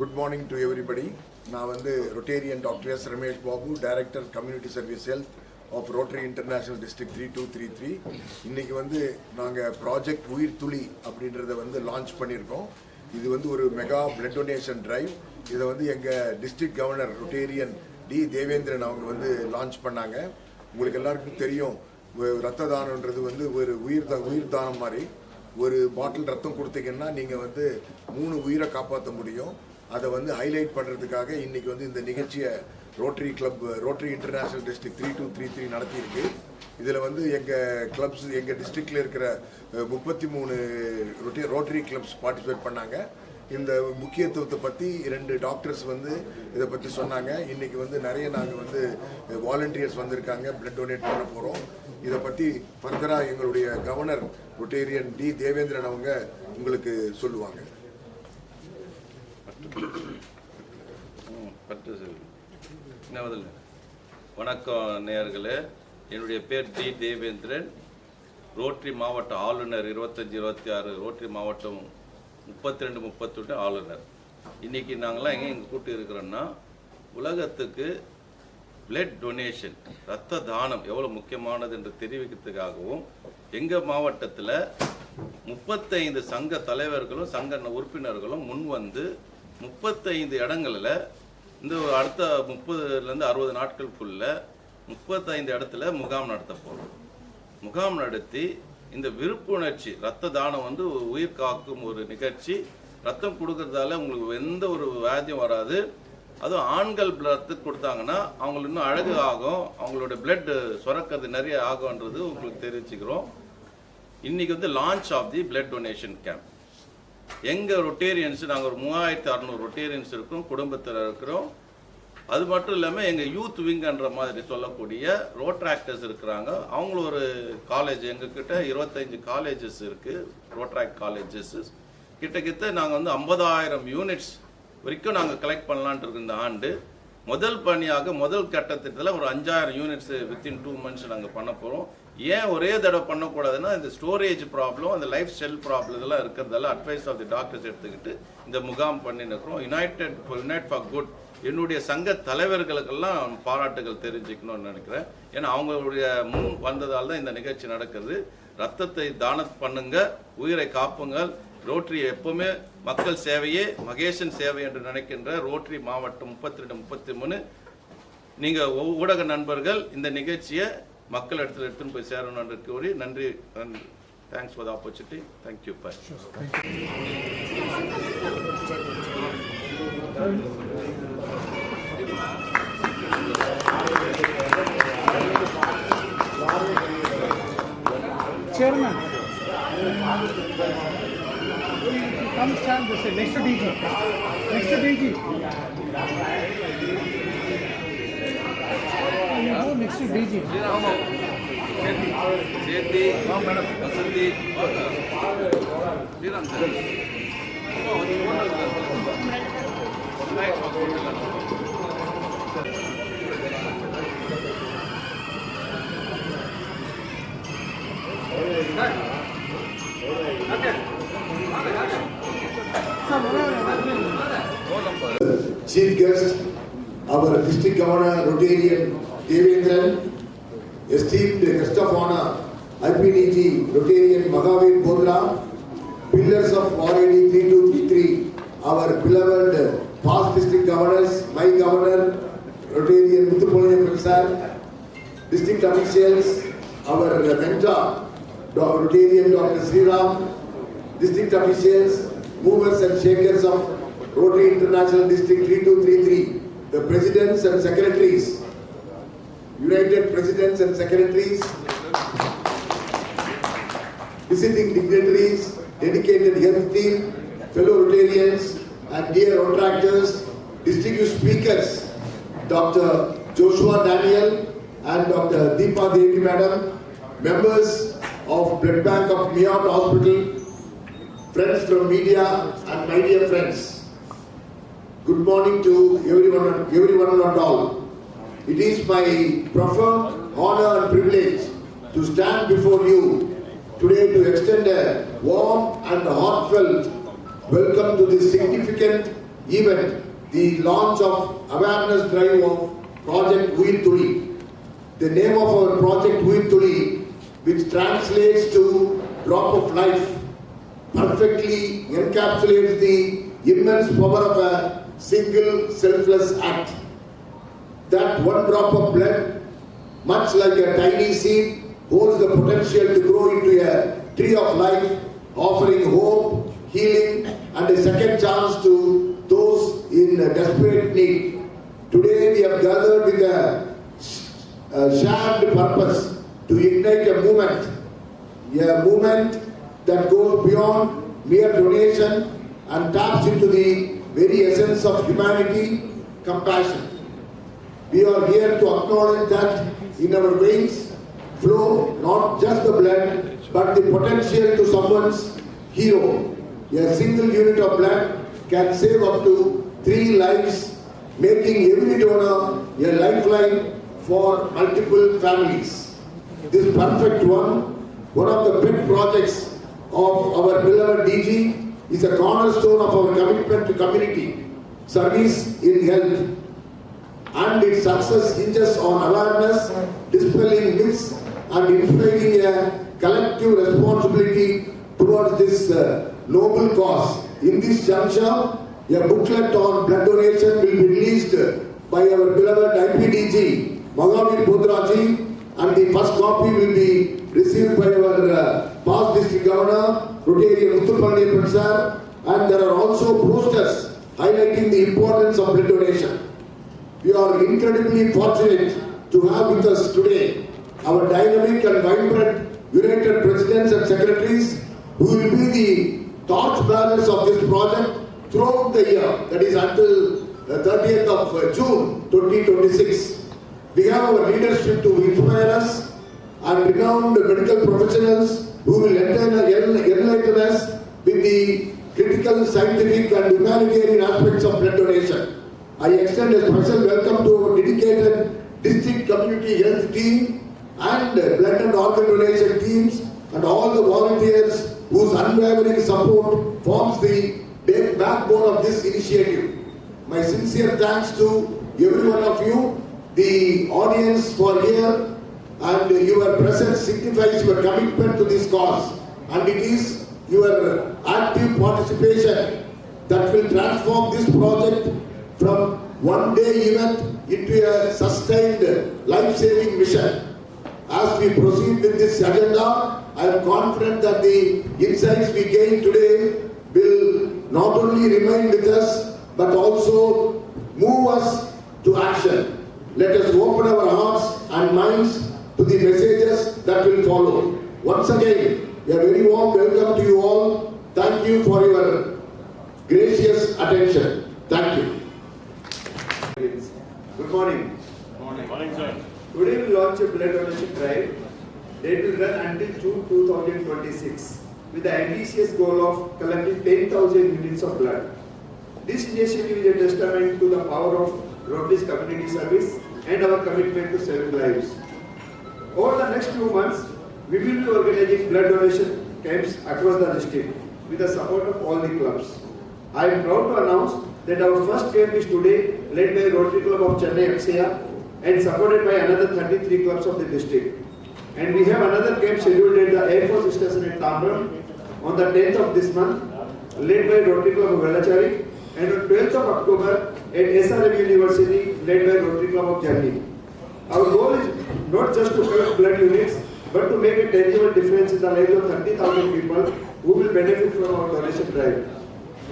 Good morning to everybody நான் வந்து Rotarian doctor S Ramesh Babu director community service health of Rotary International district three two three three இன்றைக்கி வந்து நாங்கள் project உயிர் துளி அப்படின்றத வந்து லான்ச் பண்ணியிருக்கோம். இது வந்து ஒரு மெகா பிளட் டொனேஷன் டிரைவ் இதை வந்து எங்கள் district governor Rotarian D Devendran அவங்க வந்து லான்ச் பண்ணாங்க. உங்களுக்கு எல்லாருக்கும் தெரியும் ரத்த தானம்ன்றது வந்து ஒரு உயிர் த உயிர் தானம் மாதிரி. ஒரு பாட்டில் ரத்தம் கொடுத்தீங்கன்னா நீங்கள் வந்து மூணு உயிரை காப்பாற்ற முடியும். அதை வந்து ஹைலைட் பண்ணுறதுக்காக இன்றைக்கி வந்து இந்த நிகழ்ச்சியை Rotary club Rotary International district three two three three நடத்தியிருக்கு. இதில் வந்து எங்கள் கிளப்ஸ் எங்கள் டிஸ்ட்ரிக்டில் இருக்கிற முப்பத்தி மூணு ரொட்டி ரோட்டரி கிளப்ஸ் பார்ட்டிசிபேட் பண்ணாங்க. இந்த முக்கியத்துவத்தை பற்றி ரெண்டு டாக்டர்ஸ் வந்து இதை பற்றி சொன்னாங்க. இன்றைக்கி வந்து நிறைய நாங்கள் வந்து வாலண்டியர்ஸ் வந்திருக்காங்க. பிளட் டொனேட் பண்ண போகிறோம் இதை பற்றி ஃபர்தராக எங்களுடைய கவர்னர் ரொட்டேரியன் டி தேவேந்திரன் அவங்க உங்களுக்கு சொல்லுவாங்க. பட்டு செல்வி. என்ன பதில்? வணக்கம் நேயர்களே. என்னுடைய பேர் டி தேவேந்திரன். ரோட்டரி மாவட்ட ஆளுநர் இருபத்தஞ்சி இருபத்தி ஆறு ரோட்டரி மாவட்டம் முப்பத்தி ரெண்டு முப்பத்தொன்று ஆளுநர். இன்னைக்கு நாங்களாம் எங்கே இங்கே கூட்டி இருக்கிறோன்னா உலகத்துக்கு பிளட் டொனேஷன் ரத்த தானம் எவ்வளோ முக்கியமானது என்று தெரிவிக்கிறதுக்காகவும் எங்கள் மாவட்டத்தில் முப்பத்தைந்து சங்க தலைவர்களும் சங்க உறுப்பினர்களும் முன் வந்து முப்பத்தைந்து இடங்களில் இந்த அடுத்த முப்பதுலேருந்து அறுபது நாட்களுக்குள்ள முப்பத்தைந்து இடத்துல முகாம் நடத்த போகிறோம் முகாம் நடத்தி இந்த விருப்புணர்ச்சி ரத்த தானம் வந்து உயிர் காக்கும் ஒரு நிகழ்ச்சி. ரத்தம் கொடுக்கறதால உங்களுக்கு எந்த ஒரு வியாதியும் வராது. அதுவும் ஆண்கள் ரத்தம் கொடுத்தாங்கன்னா அவங்களுக்கு இன்னும் அழகு ஆகும். அவங்களோட பிளட் சுரக்கிறது நிறைய ஆகும்ன்றது உங்களுக்கு தெரிவிச்சுக்கிறோம் இன்னைக்கு வந்து launch of the blood donation camp எங்கள் ரொட்டேரியன்ஸ் நாங்கள் ஒரு மூவாயிரத்தி அறநூறு ரொட்டேரியன்ஸ் இருக்கோம் குடும்பத்தில் இருக்கிறோம். அது மட்டும் இல்லாமல் எங்கள் யூத் விங்கன்ற மாதிரி சொல்லக்கூடிய ரோட்ராக்டர்ஸ் இருக்கிறாங்க. அவங்களும் ஒரு காலேஜ் எங்ககிட்ட இருபத்தஞ்சு காலேஜஸ் இருக்குது ரோட்ராக்ட் காலேஜஸ் கிட்ட நாங்கள் வந்து ஐம்பதாயிரம் யூனிட்ஸ் வரைக்கும் நாங்கள் கலெக்ட் பண்ணலான்ட்டு இருக்கோம் இந்த ஆண்டு. முதல் பணியாக முதல் கட்டத்திட்டத்தில் ஒரு அஞ்சாயிரம் யூனிட்ஸ் வித்தின் டூ மந்த்ஸ் நாங்கள் பண்ண போகிறோம் ஏன் ஒரே தடவை பண்ணக்கூடாதுன்னா இந்த ஸ்டோரேஜ் ப்ராப்ளம் அந்த லைஃப் ஸ்டைல் ப்ராப்ளம் இதெல்லாம் இருக்கிறதால அட்வைஸ் ஆஃப் தி டாக்டர்ஸ் எடுத்துக்கிட்டு இந்த முகாம் பண்ணின்னு இருக்கிறோம் யுனைடெட் யுனைட் ஃபார் குட் என்னுடைய சங்க தலைவர்களுக்கெல்லாம் பாராட்டுகள் தெரிஞ்சுக்கணும்னு நினைக்கிறேன். ஏன்னா அவங்களுடைய முன் வந்ததால் தான் இந்த நிகழ்ச்சி நடக்குது. ரத்தத்தை தானம் பண்ணுங்க உயிரை காப்புங்கள். ரோட்டரி எப்பவுமே மக்கள் சேவையே மகேசன் சேவை என்று நினைக்கின்ற ரோட்டரி மாவட்டம் முப்பத்தி ரெண்டு முப்பத்தி மூணு. நீங்கள் ஊடக நண்பர்கள் இந்த நிகழ்ச்சியை மக்கள் இடத்துல எடுத்துன்னு போய் சேரணும் என்று கூறி நன்றி. Thanks for the opportunity thank you bye Chairman. Come stand this way, next to DG. Next to DG. You go next to DG. சேத்தி Vasanthi Sriram sir Chief guest, our district governor Rotarian Devendran, esteemed guest of honor IPDG Rotarian Mahavir Bodra, pillars of RAD 3233, our beloved past district governors, my governor Rotarian Muthupolayam sir, district officials, our mentor. Rotarian Dr. Sriram, district officials, movers and shakers of Rotary International District 3233, the presidents and secretaries, united presidents and secretaries, visiting dignitaries, dedicated health team, fellow Rotarians, and dear Rotractors, distinguished speakers, Dr. Joshua Daniel and Dr. Deepa Devi Madam, members of Blood Bank of Miyot Hospital, friends from media and my dear friends. Good morning to everyone, everyone and all. It is my profound honor and privilege to stand before you today to extend a warm and heartfelt welcome to this significant event, the launch of awareness drive of Project Uir Tuli. The name of our project Uir Tuli, which translates to drop of life, perfectly encapsulates the immense power of a single selfless act. That one drop of blood, much like a tiny seed, holds the potential to grow into a tree of life, offering hope, healing, and a second chance to those in desperate need. Today we have gathered with a, a shared purpose to ignite a movement, a movement that goes beyond mere donation and taps into the very essence of humanity, compassion. We are here to acknowledge that in our veins flow not just the blood, but the potential to someone's hero. A single unit of blood can save up to three lives, making every donor a lifeline for multiple families. This perfect one, one of the pet projects of our beloved DG, is a cornerstone of our commitment to community service in health and its success hinges on awareness, dispelling myths, and inspiring a collective responsibility towards this uh, noble cause. In this juncture, a booklet on blood donation will be released by our beloved IPDG, Magamir Bodraji, and the first copy will be received by our uh, past district governor, Rotarian Uttupalli sir, and there are also posters highlighting the importance of blood donation. We are incredibly fortunate to have with us today our dynamic and vibrant United Presidents and Secretaries who will be the torchbearers of this project throughout the year, that is until the 30th of uh, June 2026. We have our leadership to inspire us and renowned medical professionals who will enlighten us with the critical scientific and humanitarian aspects of blood donation. I extend a special welcome to our dedicated district community health team and blood and organ donation teams and all the volunteers whose unwavering support forms the backbone of this initiative. My sincere thanks to every one of you, the audience for here and your presence signifies your commitment to this cause and it is your active participation that will transform this project from one day event into a sustained life-saving mission. As we proceed with this agenda, I am confident that the insights we gain today will not only remain with us but also move us to action. Let us open our hearts and minds to the messages that will follow. Once again, a very warm welcome to you all. Thank you for your gracious attention. Thank you. Good morning. Morning. sir. Today we launch a blood donation drive. It will run until June 2026 with the ambitious goal of collecting 10,000 units of blood. This initiative is a testament to the power of Rotary's community service and our commitment to saving lives. Over the next few months, we will be organizing blood donation camps across the district with the support of all the clubs. I am proud to announce that our first camp is today led by Rotary Club of Chennai Akshaya and supported by another 33 clubs of the district. And we have another camp scheduled at the Air Force Station at Tamram on the 10th of this month, led by Rotary Club of Velachari, and on 12th of October at SRM University, led by Rotary Club of Germany. Our goal is not just to collect blood units, but to make a tangible difference in the lives of 30,000 people who will benefit from our donation drive.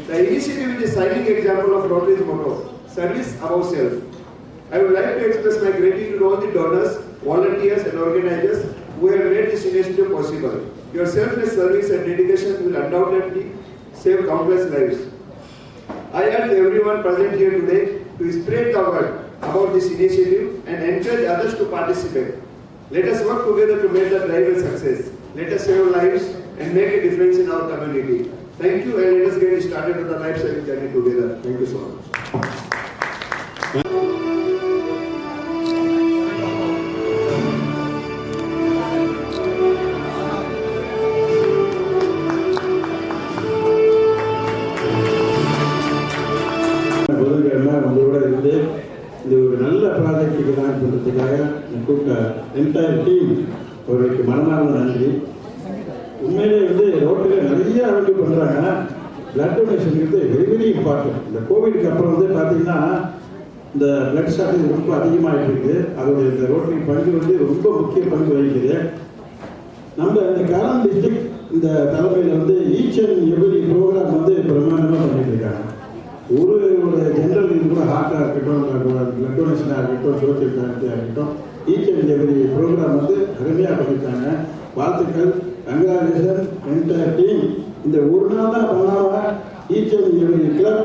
The initiative is a shining example of Rotary's motto, service self. I would like to express my gratitude to all the donors, volunteers and organizers who have made this initiative possible. Your selfless service and dedication will undoubtedly save countless lives. I urge everyone present here today to spread the word about this initiative and encourage others to participate. Let us work together to make the drive a success. Let us save lives and make a difference in our community. Thank you and let us get started on the life saving journey together. Thank you so much. Entire team அவர்களுக்கு மனமார்ந்த நன்றி. உண்மையிலே வந்து ரோட்டில் நிறைய அளவுக்கு பண்ணுறாங்க blood வந்து வெரி வெரி இம்பார்ட்டன்ட் இந்த கோவிடுக்கு அப்புறம் வந்து பார்த்தீங்கன்னா இந்த பிளட் ஷார்டேஜ் ரொம்ப அதிகமாகிட்டு இருக்குது அதோடைய இந்த ரோட்டரி பங்கு வந்து ரொம்ப முக்கிய பங்கு வகிக்குது. நம்ம இந்த கரம் டிஸ்ட்ரிக்ட் இந்த தலைமையில் வந்து ஈச் அண்ட் எவ்ரி ப்ரோக்ராம் வந்து பிரமாண்டமாக பண்ணிட்டு இருக்காங்க. ஒரு ஒரு ஜென்ரல் இது கூட ஹார்ட்டாக இருக்கட்டும் பிளட் டொனேஷனாக இருக்கட்டும் சோசியல் தேரப்பியாக இருக்கட்டும் ஈச் அண்ட் எவ்ரி ப்ரோக்ராம் வந்து அருமையாக பண்ணியிருக்காங்க வாழ்த்துக்கள். கங்கராஜேஷன் என்டையர் டீம் இந்த ஒரு நாள் தான் பண்ணாமல் ஈச் அண்ட் எவ்ரி கிளப்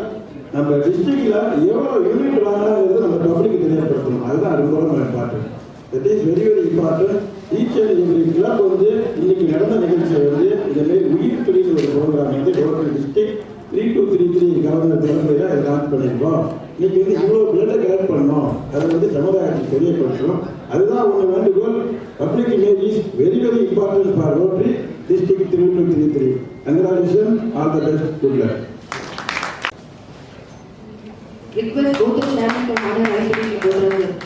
நம்ம டிஸ்ட்ரிக்ட்ல எவ்வளோ யூனிட் வாங்கினாங்கிறது நம்ம பப்ளிக் தெரியப்படுத்தணும். அதுதான் ரொம்ப ரொம்ப important that is very very important each and every club வந்து இன்னைக்கு நடந்த நிகழ்ச்சியை வந்து இதுமாரி உயிர் தொழில் ஒரு ப்ரோக்ராம் வந்து total district three two three three governor தலைமையில் அதை லான்ச் பண்ணியிருக்கோம் இன்னைக்கு வந்து இவ்வளோ பிளட்டை கலெக்ட் பண்ணோம். அதை வந்து சமுதாயத்துக்கு தெரியப்படுத்தணும். அதுதான் ஒன்று வேண்டுகோள். Public image is very very important for Rotary district three two three three congratulation all the best good luck Request both the chairman to order rising in the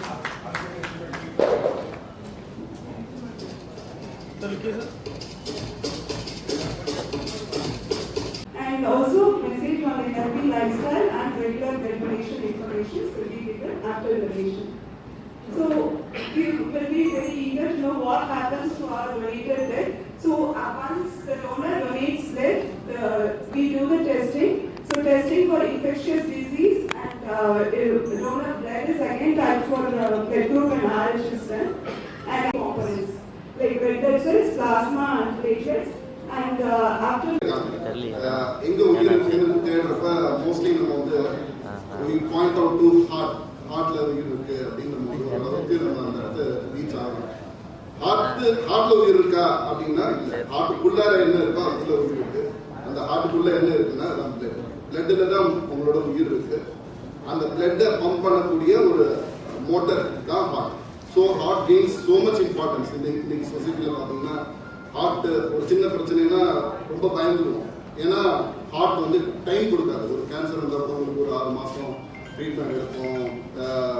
And also message on the healthy lifestyle and regular donation information will be given after donation. So we will be very eager to know what happens to our donated blood. So uh, once the donor donates blood, the, we do the testing. So testing for infectious disease and uh, donor blood is again typed for uh, blood group and RH system. And components like red blood cells, plasma and platelets. And uh, after ah எங்க உயிர் தேடுறப்ப mostly நம்ம வந்து point out to heart ஹார்ட்ல உயிர் இருக்கு அப்படிங்கிற மாதிரி ஒரு அளவுக்கு நம்ம அந்த இடத்த ரீச் ஆகணும் ஹார்ட் ஹார்ட்ல உயிர் இருக்கா அப்படின்னா ஹார்ட்டுக்குள்ளார என்ன இருக்கோ அதுல உயிர் இருக்கு அந்த ஹார்ட்டுக்குள்ள என்ன இருக்குன்னா பிளட் பிளட்ல தான் உங்களோட உயிர் இருக்கு அந்த பிளட்டை பம்ப் பண்ணக்கூடிய ஒரு மோட்டர் தான் heart so heart gains so much importance இந்த இன்னைக்கு சொசைட்டியில் பார்த்தீங்கன்னா ஹார்ட் ஒரு சின்ன பிரச்சனைனா ரொம்ப பயந்துடுவோம் ஏன்னா ஹார்ட் வந்து டைம் கொடுக்காது. ஒரு கேன்சர் வந்தவங்களுக்கு ஒரு ஆறு மாதம் ட்ரீட்மெண்ட் எடுப்போம்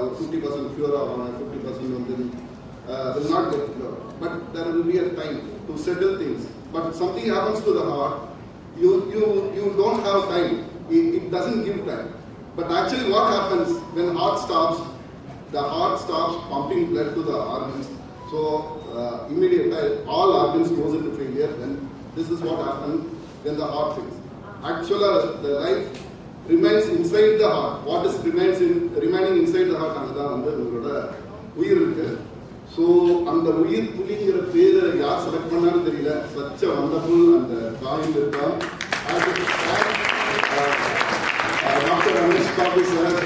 ஒரு ஃபிஃப்டி பர்சன்ட் க்யூர் ஆகும். ஃபிஃப்டி பர்சன்ட் வந்து will not get cure but there will be a time to settle things but something happens to the heart you you you don't have time it it doesn't give. But actually what happens when heart stops, the heart stops pumping blood to the organs. So uh, immediately all organs goes into failure. Then this is what happens when the heart fails. Actually, the life remains inside the heart. What is remains in remaining inside the heart அங்கதான் வந்து உங்களோட உயிர் இருக்கு so அந்த உயிர் புலிங்கிற பேரை யார் select பண்ணாலும் தெரியல சச்ச வண்டர்ஃபுல் அந்த காயில் இருக்கா doctor Ramesh Babu sir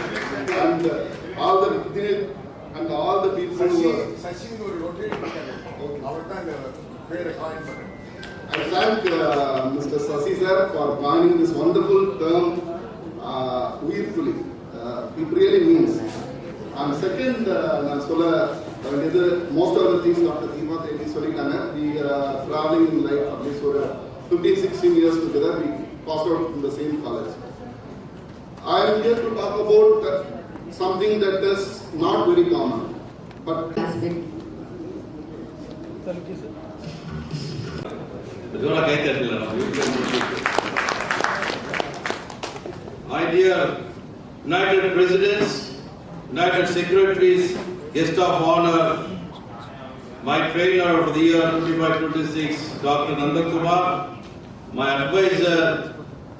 and all the and all the people Sasi சசின்னு ஒரு ரொட்டேரி இருக்காரு அவர் தான் இந்த பேரை காயின் பண்ணாரு I thank uh, Mr. Sasi sir for coining this wonderful term, uh, உயிர்ப்புலி. Uh, it really means. And second, uh, நான் சொல்ல வேண்டியது most of the things Dr. Deepa Devi சொல்லிட்டாங்க. We are traveling in life at least for 15, 16 years together. We passed out from the same college. I am here to talk about something that is not very common, but My dear United Presidents, United Secretaries, Guest of Honor, my trainer of the year 2526, Dr. Nandakumar, my advisor,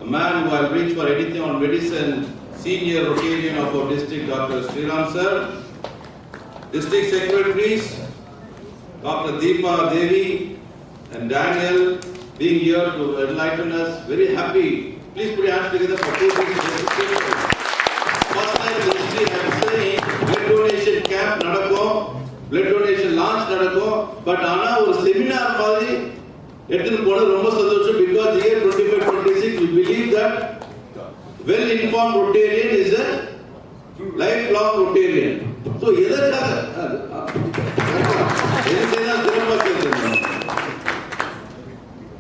a man who I'll reach for anything on medicine, senior Rotarian of our district, Dr. Sriram sir, district secretaries, Dr. Deepa Devi and Daniel being here to enlighten us. Very happy. Please put your hands together for two things. First time in the history I am saying blood donation camp நடக்கும் blood donation launch நடக்கும் but ஆனா ஒரு seminar மாதிரி எடுத்துன்னு போனது ரொம்ப சந்தோஷம். Because year twenty five twenty six we believe that well inform Rotarian is a lifelong Rotarian so எதற்காக? திரும்ப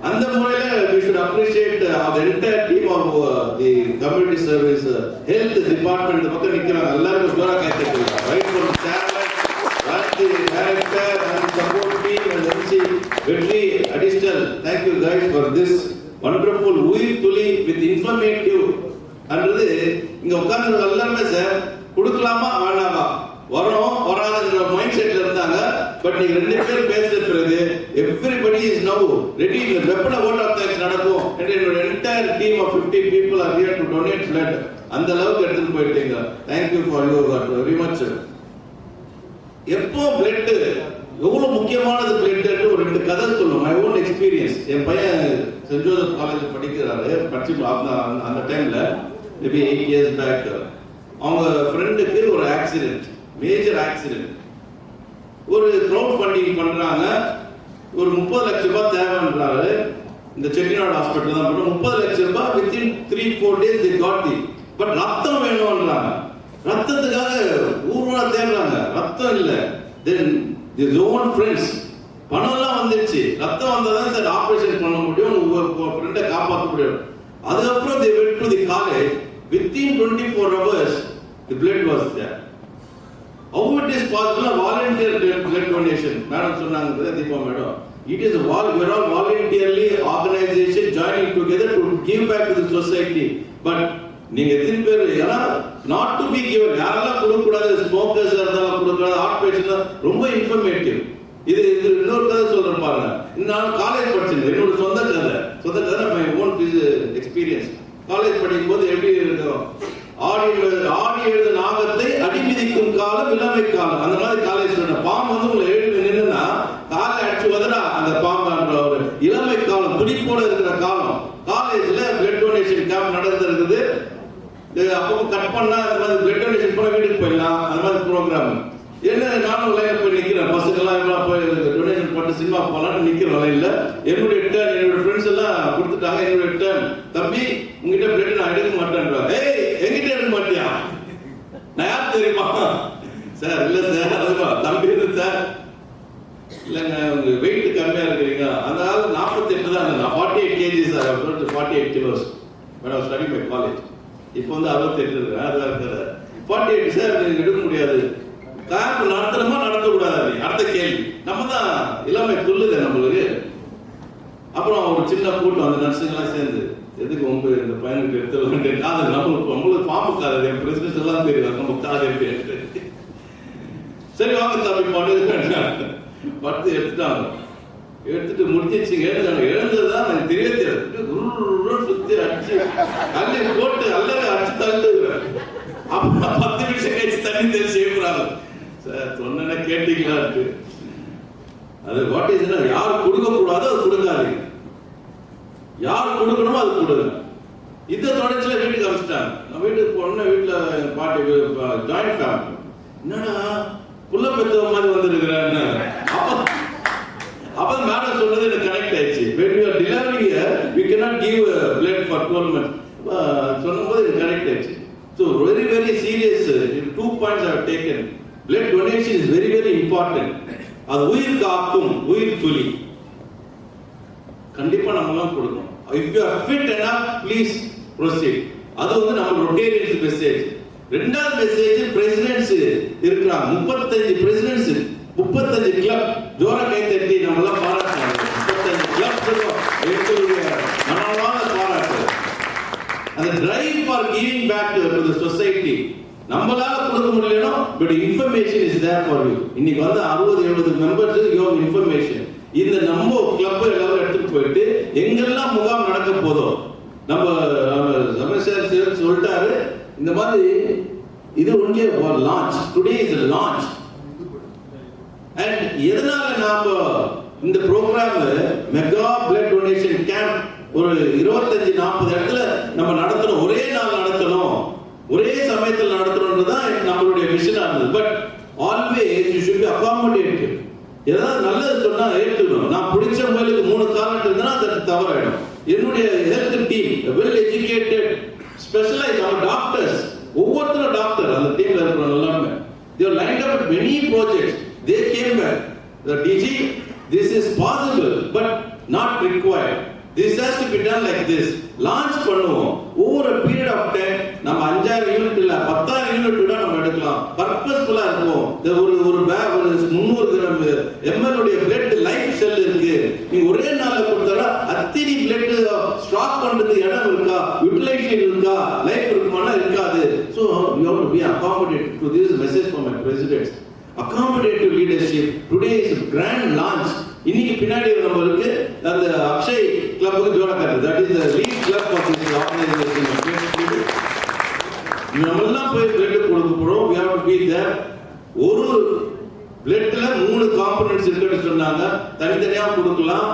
அந்த முறையில we should appreciate uh, the entire team of uh, the community service health department இந்த பக்கம் நிக்கிறாங்க. எல்லாரும் ஜோரா கைத்தட்டுங்க right from chairman Rajathi director and support team and MC Vetri additional thank you guys for this wonderful உயிர் துளி with informative அன்றது இங்க உட்கார்ந்து எல்லாருமே சார் கொடுக்கலாமா வேணாமா வரோம் வராதுங்கிற மைண்ட் செட்ல இருந்தாங்க பட் நீங்க ரெண்டு பேரும் பேசின பிறகு எவ்ரிபடி இஸ் நவ் ரெடி வெப்பன ஓட் ஆஃப் தேங்க்ஸ் நடக்கும் என்று என்னோட entire team of 50 people are here to donate blood அந்த அளவுக்கு எடுத்துட்டு போயிட்டீங்க thank you for your very much எப்போ பிளட் எவ்வளவு முக்கியமானது பிளட் ஒரு ரெண்டு கதை சொல்லும் மை ஓன் எக்ஸ்பீரியன்ஸ் என் பையன் சென்ட் ஜோசப் காலேஜ் படிக்கிறாரு படிச்சு அந்த அந்த டைம்ல மேபி எயிட் இயர்ஸ் பேக் அவங்க ஃப்ரெண்டுக்கு ஒரு ஆக்சிடென்ட் மேஜர் ஆக்சிடென்ட் ஒரு க்ரௌட் ஃபண்டிங் பண்றாங்க ஒரு முப்பது லட்ச ரூபாய் தேவைன்றாரு. இந்த செட்டிநாடு ஹாஸ்பிட்டல் தான் பண்ண முப்பது லட்ச ரூபாய் within three four days the got the but ரத்தம் வேணும்ன்றாங்க. ரத்தத்துக்காக ஊர்வலா தேடுறாங்க. ரத்தம் இல்ல. தென் தி ஓன் ஃப்ரெண்ட்ஸ் பணம்லாம் வந்துருச்சு. ரத்தம் வந்தால் தான் சார் ஆப்ரேஷன் பண்ண முடியும். உங்க ஃப்ரெண்டை காப்பாற்ற முடியும். அதுக்கப்புறம் the went to the college within twenty four hours the blood was there how it is possible volunteer blood donation madam சொன்னாங்க Deepa madam it is wall we are all voluntarily organization joining together to give back to the society. But நீங்க எத்தனை பேர் ஏன்னா not to be given யாரெல்லாம் கொடுக்கக்கூடாது smokers இருந்தாலும் கொடுக்க heart patient ரொம்ப இன்ஃபர்மேட்டிவ் இது இது இன்னொரு கதை சொல்றேன் பாருங்க. நான் காலேஜ் படிச்சிருந்தேன். என்னோட சொந்த கதை. சொந்த கதை மை ஓன் எக்ஸ்பீரியன்ஸ் காலேஜ் படிக்கும் போது எப்படி இருக்கும் ஆடி எழு- ஆடி எழுத நாகத்தை அடிமிதிக்கும் காலம் இளமை காலம். அந்த மாதிரி காலேஜ் ஸ்டூடெண்ட் பாம்பு வந்து உங்களை எழுதி அடிச்சு அந்த பாம்பான்ற ஒரு இளமை காலம் துடிப்போட இருக்கிற காலம். காலேஜ்ல பிளட் டொனேஷன் கேம்ப் நடந்திருக்குது. அப்போ அப்பப்போ கட் பண்ணா இந்த மாதிரி பிளட் டொனேஷன் போல வீட்டுக்கு போயிடலாம். அந்த மாதிரி ப்ரோக்ராம் என்ன நானும் லைன்ல போய் நிக்கிறேன். பசங்கெல்லாம் எல்லாம் போய் டொனேஷன் பண்ணி சினிமா போகலான்னு நிக்கிறேன் லைன்ல என்னுடைய டேர்ன் என்னோட ஃப்ரெண்ட்ஸ் எல்லாம் கொடுத்துட்டாங்க. என்னுடைய டேர்ன் தம்பி உங்ககிட்ட பிளட் நான் எடுக்க மாட்டேன்றாங்க ஏய் எங்கிட்ட எடுக்க மாட்டியா? நான் யார் தெரியுமா? சார் இல்ல சார் அதுவா. தம்பி இருக்கு சார்? இல்லைங்க உங்க வெயிட் கம்மியா இருக்கிறீங்க. அதனால நாற்பத்தி எட்டு தான் நான் forty eight KG sir forty eight kilos madam study my college இப்போ வந்து அறுபத்தெட்டு இருக்கிறேன். அதில் இருக்கிற ஃபார்ட்டி எயிட் சார் நீங்க எடுக்க முடியாது. கேம்ப் நடத்தணுமா நடத்தக்கூடாது அடுத்த கேள்வி. நம்ம தான் எல்லாமே துள்ளுது நம்மளுக்கு. அப்புறம் ஒரு சின்ன கூட்டம் அந்த நர்ஸுங்கெல்லாம் சேர்ந்து எதுக்கு உங்க இந்த பையனுக்கு எடுத்து வேண்டிய காதல் நம்மளுக்கு நம்மளுக்கு பாம்பு காதல் என் பிரசிடன்ஸ் எல்லாம் தெரியும். நம்ம காதல் சரி வாங்க தம்பி பாட்டு. படுத்து எடுத்துட்டாங்க. எடுத்துட்டு முடிச்சிச்சுங்க எழுந்தாங்க எழுந்ததுதான் எனக்கு தெரிய தெரியாது சுத்தி அடிச்சு அள்ளி போட்டு அல்ல அடிச்சு தள்ளுகிறேன் அப்புறம் பத்து நிமிஷம் கழிச்சு தண்ணி தெளிச்சு எழுப்புறாங்க. சார் சொன்ன கேட்டீங்களான்ட்டு. அது வாட் இஸ் யார் கொடுக்க கூடாதோ அது கொடுக்காது யார் கொடுக்கணுமோ அது கொடுங்க. இந்த தொடர்ச்சியில வீட்டுக்கு அமைச்சிட்டாங்க நான் வீட்டுக்கு போனேன் வீட்டுல என் பாட்டி ஜாயிண்ட் ஃபேமிலி என்னன்னா புள்ள பெற்றவ மாதிரி வந்திருக்கிறேன்னு. அப்போ மேடம் சொன்னது எனக்கு கனெக்ட் ஆயிடுச்சு when you are delivering here we cannot give a blood for 12 months சொன்னபோது எனக்கு கனெக்ட் ஆயிடுச்சு so very very serious two points are taken blood donation is very very important அது உயிர் காக்கும் உயிர் துளி கண்டிப்பா நம்ம எல்லாம் கொடுக்கணும் if you are fit enough please proceed அது வந்து நம்ம ரொட்டேரியன்ஸ் மெசேஜ் ரெண்டாவது மெசேஜ் பிரசிடென்ட்ஸ் இருக்கிறாங்க முப்பத்தஞ்சு பிரசிடென்ட்ஸ் முப்பத்தஞ்சு கிளப் ஜோர கை தட்டி நம்ம எல்லாம் பாராட்டணும் முப்பத்தஞ்சு கிளப் எங்களுடைய மனமான பாராட்டு. அந்த drive for giving back to the society நம்மளால கொடுக்க முடியலனா but information is there for you இன்னைக்கு வந்து அறுபது எழுபது மெம்பர்ஸ் யூ இன்ஃபர்மேஷன் இந்த நம்ம கிளப் எல்லாரும் எடுத்துட்டு போயிட்டு எங்கெல்லாம் முகாம் நடக்க போதோ நம்ம ரமேஷ் சொல்லிட்டாரு. இந்த மாதிரி இது only launch today is launch and எதனால நாம இந்த programme mega blood donation camp ஒரு இருபத்தஞ்சு நாற்பது இடத்துல நம்ம நடத்தணும் ஒரே நாள் நடத்தணும் ஒரே சமயத்தில் நடத்தணும்ன்றது தான் நம்மளுடைய விஷனா இருந்தது. But always you should be accommodated ஏதாவது நல்லது சொன்னா ஏற்றுக்கணும். நான் பிடிச்ச முயலுக்கு மூணு காலண்ட் இருந்ததுன்னா அது தவறாயிடும். என்னுடைய health team well educated specialise our doctors ஒவ்வொருத்தரும் டாக்டர் அந்த டீம்ல இருக்கிறவங்க எல்லாமே there line up many projects They came back. The DG, this is possible, but not required. This has to be done like this. Launch பண்ணுவோம். ஒவ்வொரு period of time நம்ம அஞ்சாயிரம் unit இல்ல பத்தாயிரம் யூனிட் கூட நம்ம எடுக்கலாம். பர்பஸ்ஃபுல்லா இருக்கும் ஒரு ஒரு பேக் ஒரு முந்நூறு கிராம் எம்எல்ஏடைய பிளட் லைஃப் செல் இருக்கு. நீ ஒரே நாள்ல கொடுத்தாலும் அத்தினி பிளட் ஸ்டாக் பண்றது இடம் இருக்கா? யூட்டிலைசேஷன் இருக்கா? லைஃப் இருக்குமானா இருக்காது. So you have to be accommodate to this message for my president's accommodative leadership today is grand launch இன்னைக்கு பின்னாடி நம்மளுக்கு அந்த அக்ஷய் கிளப்புக்கு ஜோட காட்டுது that is the lead club of this organisation போய் பிளட் கொடுக்க போறோம். We have to be there ஒரு பிளட்ல மூணு காம்பனன்ட்ஸ் இருக்குன்னு சொன்னாங்க. தனித்தனியா கொடுக்கலாம்.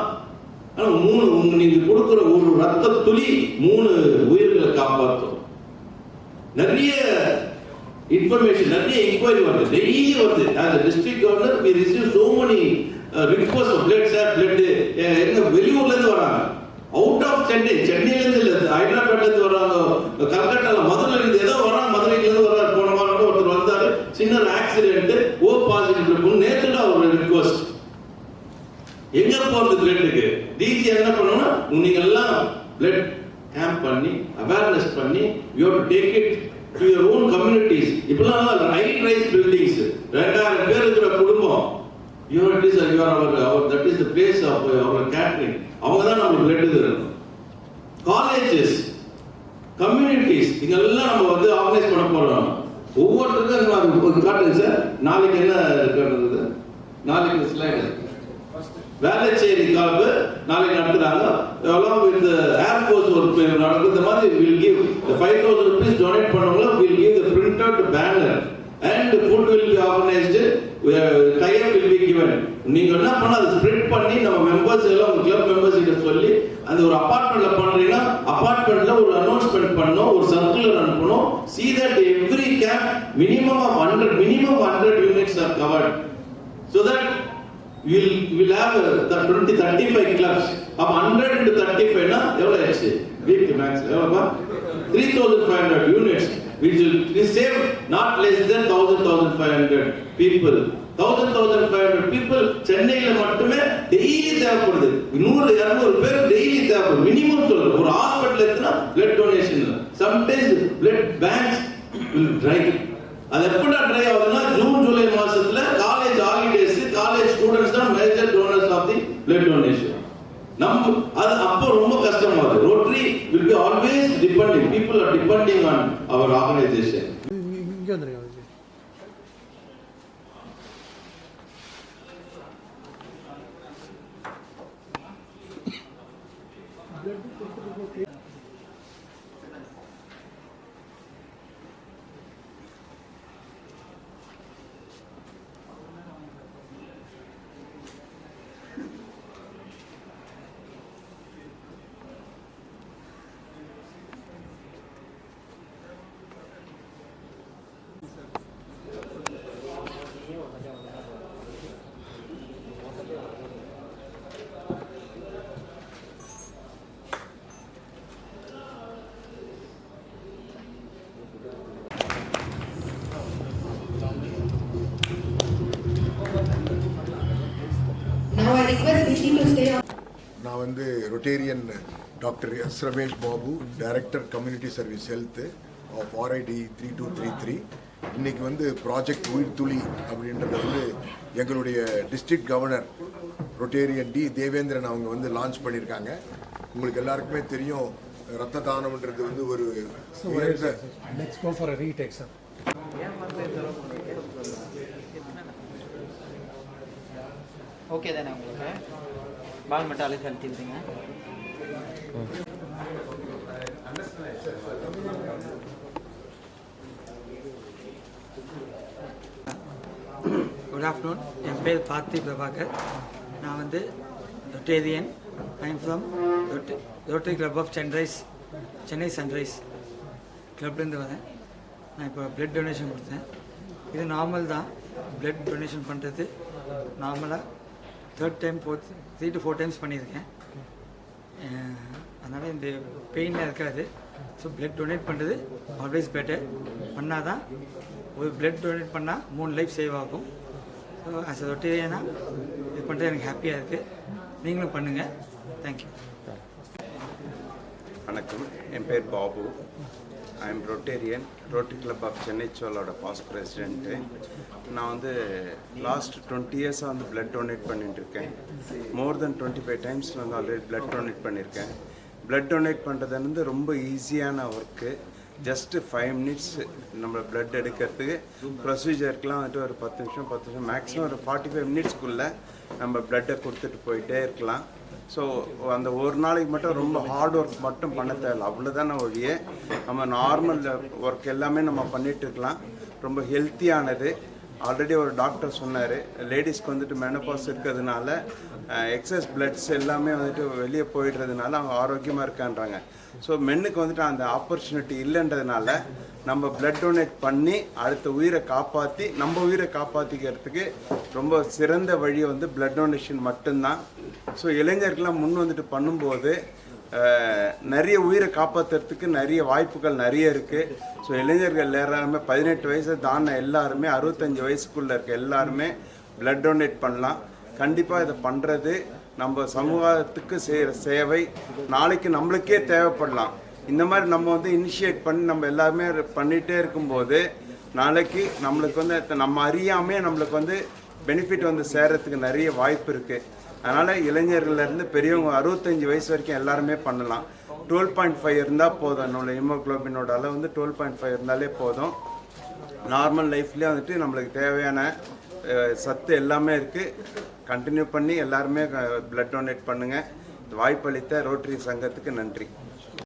ஆனா மூணு உங்க நீங்க கொடுக்குற ஒரு ரத்த துளி மூணு உயிர்களை காப்பாற்றும் நிறைய இன்ஃபர்மேஷன் நிறைய என்கொயரி வருது. டெய்லி வருது. அந்த district governor we receive so many request uh, sir blood எங்க வெளியூர்ல இருந்து வராங்க. அவுட் ஆஃப் சென்னை சென்னையில இருந்து இல்ல ஹைதராபாத்ல இருந்து வராங்க. கல்கட்டால மதுரையில இருந்து ஏதோ வராங்க மதுரையில இருந்து வராரு போன வாரம் ஒருத்தர் வந்தாரு. சின்ன ஆக்சிடென்ட் ஓ பாசிட்டிவ் இருக்கும் நேத்து தான் ஒரு ரிக்வஸ்ட் எங்க போறது பிளட்டுக்கு டிஜி என்ன பண்ணணும்னா நீங்க எல்லாம் பிளட் கேம்ப் பண்ணி அவேர்னஸ் பண்ணி you have to take it to your own communities இப்பெல்லாம் ரைட் ரைஸ் பில்டிங்ஸ் ரெண்டாயிரம் பேர் இருக்கிற குடும்பம். Your it is you're our our that is the place of our catering அவங்க தான் நம்ம பிளட் தரணும். காலேஜஸ் கம்யூனிட்டிஸ் இதெல்லாம் நம்ம வந்து ஆர்கனைஸ் பண்ண போறோம். ஒவ்வொருத்தருக்கும் காட்டுங்க சார் நாளைக்கு என்ன இருக்கிறது நாளைக்கு ஸ்லைடு வேளச்சேரி காப்பு நாளை நடத்துறாங்க இந்த வித் ஏர்ஃபோர்ஸ் ஒர்க் நடக்கும் இந்த மாதிரி will give five thousand rupees donate பண்ணவங்களும் will give the print out banner and food will be organised type will be given நீங்க என்ன பண்ண அதை ஸ்ப்ரெட் பண்ணி நம்ம மெம்பர்ஸ் எல்லாம் உங்க கிளப் மெம்பர்ஸ் கிட்ட சொல்லி அந்த ஒரு அபார்ட்மெண்ட்ல பண்றீங்கன்னா அபார்ட்மெண்ட்ல ஒரு அனௌன்ஸ்மெண்ட் பண்ணணும் ஒரு சர்க்குலர் அனுப்பணும் see that every cap minimum of hundred minimum hundred units are covered so that we'll we'll have uh, the 20 35 clubs. அப்ப 100 into 35 னா எவ்வளவு ஆச்சு? வீக் மேக்ஸ் எவ்வளவுப்பா? 3500 units. Which will be thousand not less than 1000 1500 people. 1000 1500 people சென்னையில மட்டுமே daily தேவைப்படுது. நூறு இருநூறு பேர் டெய்லி தேவைப்படுது. மினிமம் சொல்றேன். ஒரு hospital எத்தனா? Blood donation sometimes blood banks will dry. அது எப்படா ட்ரை ஆகுதுன்னா பிளட் டொனேஷன் நம்ம அது அப்போ ரொம்ப கஷ்டமா இருக்கு Rotary will be always depending people are depending on our organisation இங்க வந்துருங்க. வந்து Rotarian doctor S Ramesh Babu director community service health of RID three two three three இன்னைக்கு வந்து ப்ராஜெக்ட் உயிர் துளி அப்படின்றத வந்து எங்களுடைய district governor Rotarian D Devendran அவங்க வந்து லான்ச் பண்ணியிருக்காங்க. உங்களுக்கு எல்லாருக்குமே தெரியும் ரத்த தானம்ன்றது வந்து ஒரு. ஓகே தானே உங்களுக்கு. பால் மட்டும் அழைச்சி விடுங்க குட் ஆஃப்டர்நூன் என் பேர் பார்த்தி பிரபாகர். நான் வந்து Rotarian. I'm from Rotary club of Sunrise Chennai Sunrise கிளப்லேருந்து வரேன். நான் இப்போ பிளட் டொனேஷன் கொடுத்தேன். இது நார்மல் தான். பிளட் டொனேஷன் பண்ணுறது நார்மலாக third time fourth three to four times பண்ணியிருக்கேன். அதனால் இந்த பெயினில் இருக்காது. ஸோ பிளட் டொனேட் பண்ணுறது ஆல்வேஸ் பெட்டர் பண்ணால் தான் ஒரு பிளட் டொனேட் பண்ணால் மூணு லைஃப் சேவ் ஆகும். ஸோ அஸ் அ இது பண்ணுறது எனக்கு ஹாப்பியாக இருக்குது நீங்களும் பண்ணுங்கள் தேங்க்யூ வணக்கம். என் பேர் Babu. I am Rotarian Rotary club of Chennai சோலோட past president நான் வந்து லாஸ்ட் டுவெண்ட்டி இயர்ஸாக வந்து பிளட் டொனேட் பண்ணிட்டு இருக்கேன். More than twenty five times வந்து ஆல்ரெடி பிளட் டொனேட் பண்ணியிருக்கேன் பிளட் டொனேட் பண்ணுறது வந்து ரொம்ப ஈஸியான ஒர்க்கு ஜஸ்ட்டு ஃபைவ் மினிட்ஸ் நம்ம பிளட் எடுக்கிறதுக்கு ப்ரொசீஜருக்குலாம் வந்துட்டு ஒரு பத்து நிமிஷம் பத்து நிமிஷம் மேக்ஸிமம் ஒரு ஃபார்ட்டி ஃபைவ் மினிட்ஸ்க்குள்ளே நம்ம பிளட்டை கொடுத்துட்டு போயிட்டே இருக்கலாம். ஸோ அந்த ஒரு நாளைக்கு மட்டும் ரொம்ப ஹார்ட் ஒர்க் மட்டும் பண்ண தேவையில்ல. அவ்வளோதானே ஒழிய நம்ம நார்மல் ஒர்க் எல்லாமே நம்ம பண்ணிட்டு இருக்கலாம். ரொம்ப ஹெல்த்தியானது ஆல்ரெடி ஒரு டாக்டர் சொன்னார் லேடிஸ்க்கு வந்துட்டு மெனபாஸ் இருக்கிறதுனால எக்ஸஸ் பிளட்ஸ் எல்லாமே வந்துட்டு வெளியே போயிடுறதுனால அவங்க ஆரோக்கியமாக இருக்கான்றாங்க. ஸோ மென்னுக்கு வந்துட்டு அந்த ஆப்பர்ச்சுனிட்டி இல்லைன்றதுனால நம்ம பிளட் டொனேட் பண்ணி அடுத்த உயிரை காப்பாற்றி நம்ம உயிரை காப்பாற்றிக்கிறதுக்கு ரொம்ப சிறந்த வழி வந்து பிளட் டொனேஷன் மட்டும்தான். ஸோ இளைஞர்கள்லாம் முன் வந்துட்டு பண்ணும்போது நிறைய உயிரை காப்பாற்றுறதுக்கு நிறைய வாய்ப்புகள் நிறைய இருக்குது ஸோ இளைஞர்கள் எல்லாருமே பதினெட்டு வயசு தான எல்லாருமே அறுபத்தஞ்சு வயசுக்குள்ளே இருக்க எல்லாருமே பிளட் டொனேட் பண்ணலாம். கண்டிப்பாக இதை பண்ணுறது நம்ம சமூகத்துக்கு செய்கிற சேவை. நாளைக்கு நம்மளுக்கே தேவைப்படலாம். இந்த மாதிரி நம்ம வந்து இனிஷியேட் பண்ணி நம்ம எல்லாருமே பண்ணிகிட்டே இருக்கும்போது நாளைக்கு நம்மளுக்கு வந்து நம்ம அறியாமே நம்மளுக்கு வந்து பெனிஃபிட் வந்து சேர்கிறதுக்கு நிறைய வாய்ப்பு இருக்குது அதனால் இளைஞர்கள்லேருந்து பெரியவங்க அறுபத்தஞ்சு வயசு வரைக்கும் எல்லாருமே பண்ணலாம். டுவெல் பாயிண்ட் ஃபைவ் இருந்தால் போதும். நம்மளோட ஹீமோக்ளோபினோட அளவு வந்து டுவெல் பாயிண்ட் ஃபைவ் இருந்தாலே போதும். நார்மல் லைஃப்லேயே வந்துட்டு நம்மளுக்கு தேவையான சத்து எல்லாமே இருக்குது கண்டினியூ பண்ணி எல்லாருமே பிளட் டொனேட் பண்ணுங்கள் வாய்ப்பளித்த ரோட்டரி சங்கத்துக்கு நன்றி.